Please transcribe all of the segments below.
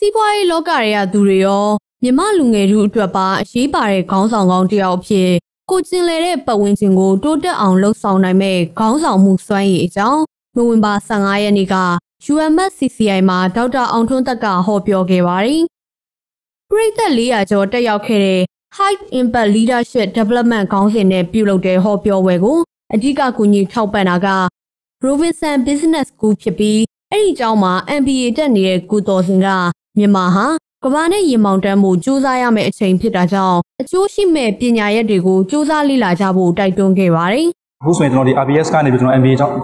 စီးပွားရေးလောကတွေကသူတွေရောမြမလူငယ်တို့အတွက်ပါအရေးပါတဲ့ခေါင်းဆောင်ကောင်းတစ်ယောက်အဖြစ်ကိုကျင်လည်တဲ့ပတ်ဝန်းကျင်ကိုတိုးတက်အောင်လှုပ်ဆောင်နိုင်မဲ့ခေါင်းဆောင်မှုစွမ်းရည်အကြောင်းနိုဝင်ဘာ15ရက်နေ့က UMSCCI မှာဒေါက်တာအောင်ထွန်းသက်ကဟောပြောခဲ့ပါတယ်။ပြည်သက်400ကျော်တက်ရောက်ခဲ့တဲ့ High Impact Leadership Development ခေါင်းစဉ်နဲ့ပြုလုပ်တဲ့ဟောပြောပွဲကိုအဓိကကူညီထောက်ပံ့တာက Robinson Business School ဖြစ်ပြီးအဲ့ဒီကျောင်းမှာ MBA တက်နေတဲ့ကုတော်စင်က မြန်မာဟာကမ္ဘာနဲ့ရင်မောင်တန်းမှုစူးစမ်းရမယ့်အချိန်ဖြစ်တာကြောင့်အကျိုးရှိမဲ့ပညာရက်တွေကိုစူးစမ်းလေ့လာကြဖို့တိုက်တွန်းခဲ့ပါတယ်အခုဆိုရင်ကျွန်တော်ဒီ RBS ကနေပြီးကျွန်တော် MBA ကျောင်း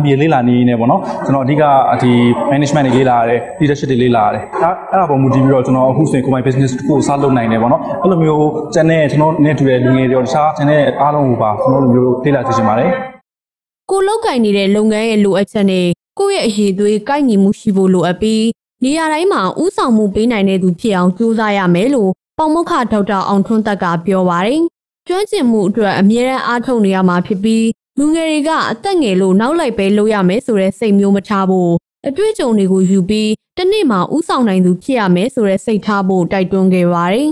MBA လေ့လာနေနေပေါ့နော်ကျွန်တော်အဓိကဒီ management တွေလေ့လာရတယ် leadership တွေလေ့လာရတယ်အဲအဲ့ဒါပေါ်မူတည်ပြီးတော့ကျွန်တော်အခုဆိုရင်ကိုယ်ပိုင် business တစ်ခုကိုစလုပ်နိုင်တယ်ပေါ့နော်အဲ့လိုမျိုးကျန်တဲ့ကျွန်တော်နဲ့တူတဲ့လူငယ်တွေရောတခြားကျန်တဲ့အားလုံးကိုပါကျွန်တော်လိုမျိုးလေ့လာသိချင်ပါတယ်ကိုလောက်ကင်နေတဲ့လုပ်ငန်းရဲ့လိုအပ်ချက်နဲ့ကိုယ့်ရဲ့အရေးသွေးကိုက်ညီမှုရှိဖို့လိုအပ်ပြီး နေရာတိုင်းမှာဥဆောင်မှုပေးနိုင်တဲ့သူဖြစ်အောင်ကြိုးစားရမယ်လို့ပေါမုခဒေါက်တာအောင်ထွန်းသက်ကပြောပါတယ်။ကျွမ်းကျင်မှုအတွက်အမြဲတမ်းအားထုတ်နေရမှာဖြစ်ပြီးလူငယ်တွေကအသက်ငယ်လို့နောက်လိုက်ပဲလုပ်ရမယ်ဆိုတဲ့စိတ်မျိုးမထားဖို့အတွေ့အကြုံတွေကိုယူပြီးတနေ့မှာဥဆောင်နိုင်သူဖြစ်ရမယ်ဆိုတဲ့စိတ်ထားဖို့တိုက်တွန်းခဲ့ပါတယ်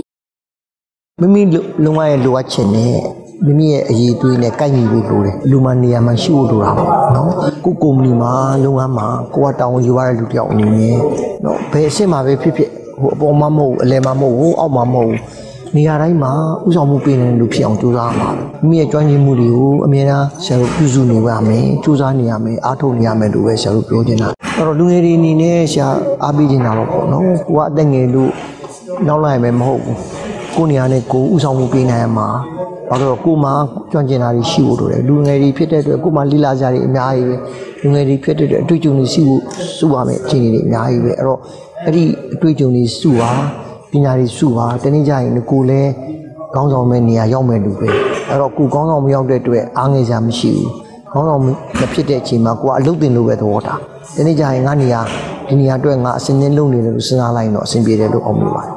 ။မိမိလုံမရဲ့လိုအပ်ချက်နဲ့ မိမိရဲ့အရေးသွေးနဲ့ကိုက်ညီဖို့လိုတယ်လူမနေရာမှာရှိဖို့လိုတာပေါ့နော်ကိုကုမ္ပဏီမှာလုပ်ငန်းမှာကိုကတောင်းယူရတဲ့လူတယောက်အနေနဲ့နော်ဘယ်အဆင့်မှာပဲဖြစ်ဖြစ်ဟိုအပေါ်မှာမဟုတ်ဘူးအလယ်မှာမဟုတ်ဘူးအောက်မှာမဟုတ်ဘူးနေရာတိုင်းမှာဥဆောင်မှုပေးနေတဲ့လူဖြစ်အောင်ကြိုးစားရမှာမိမိရဲ့ကျွမ်းကျင်မှုတွေကိုအမြဲတမ်းဆရာတို့ပြုစုနေရမယ်ကြိုးစားနေရမယ်အားထုတ်နေရမယ်လို့ပဲဆရာတို့ပြောချင်တာအဲ့တော့လူငယ်တွေအနေနဲ့ဆရာအားပေးနေတာတော့ပေါ့နော်ကိုကအသက်ငယ်လို့နောက်လိုက်မယ်မဟုတ်ဘူးကိုနေရာနဲ့ကိုဥဆောင်မှုပေးနိုင်ရမှာ ဘာလို့ကိုမှကျွမ်းကျင်တာတွေရှိဖို့လိုတယ်လူငယ်တွေဖြစ်တဲ့အတွက်ကိုမှလိလာကြတွေအများကြီးပဲလူငယ်တွေဖြစ်တဲ့အတွက်အတွေ့အကြုံတွေရှိဖို့စုပါမယ်အခြေအနေတွေအများကြီးပဲအဲ့တော့အဲ့ဒီအတွေ့အကြုံတွေစုပါပညာတွေစုပါတနေ့ကျရင်ကိုလည်းကောင်းဆောင်မဲ့နေရာရောက်မဲ့လူပဲအဲ့တော့ကိုကောင်းဆောင်မရောက်တဲ့အတွက်အားငယ်စရာမရှိဘူးကောင်းဆောင်မဖြစ်တဲ့အချိန်မှာကိုကအလုပ်တင်လို့ပဲသဘောထားတနေ့ကျရင်ငါနေရာဒီနေရာအတွက်ငါအစင်းင်းလုပ်နေတယ်လို့စဉ်းစားလိုက်ရင်တော့အဆင်ပြေတယ်လို့အောင်မြင်ပါတယ်နော်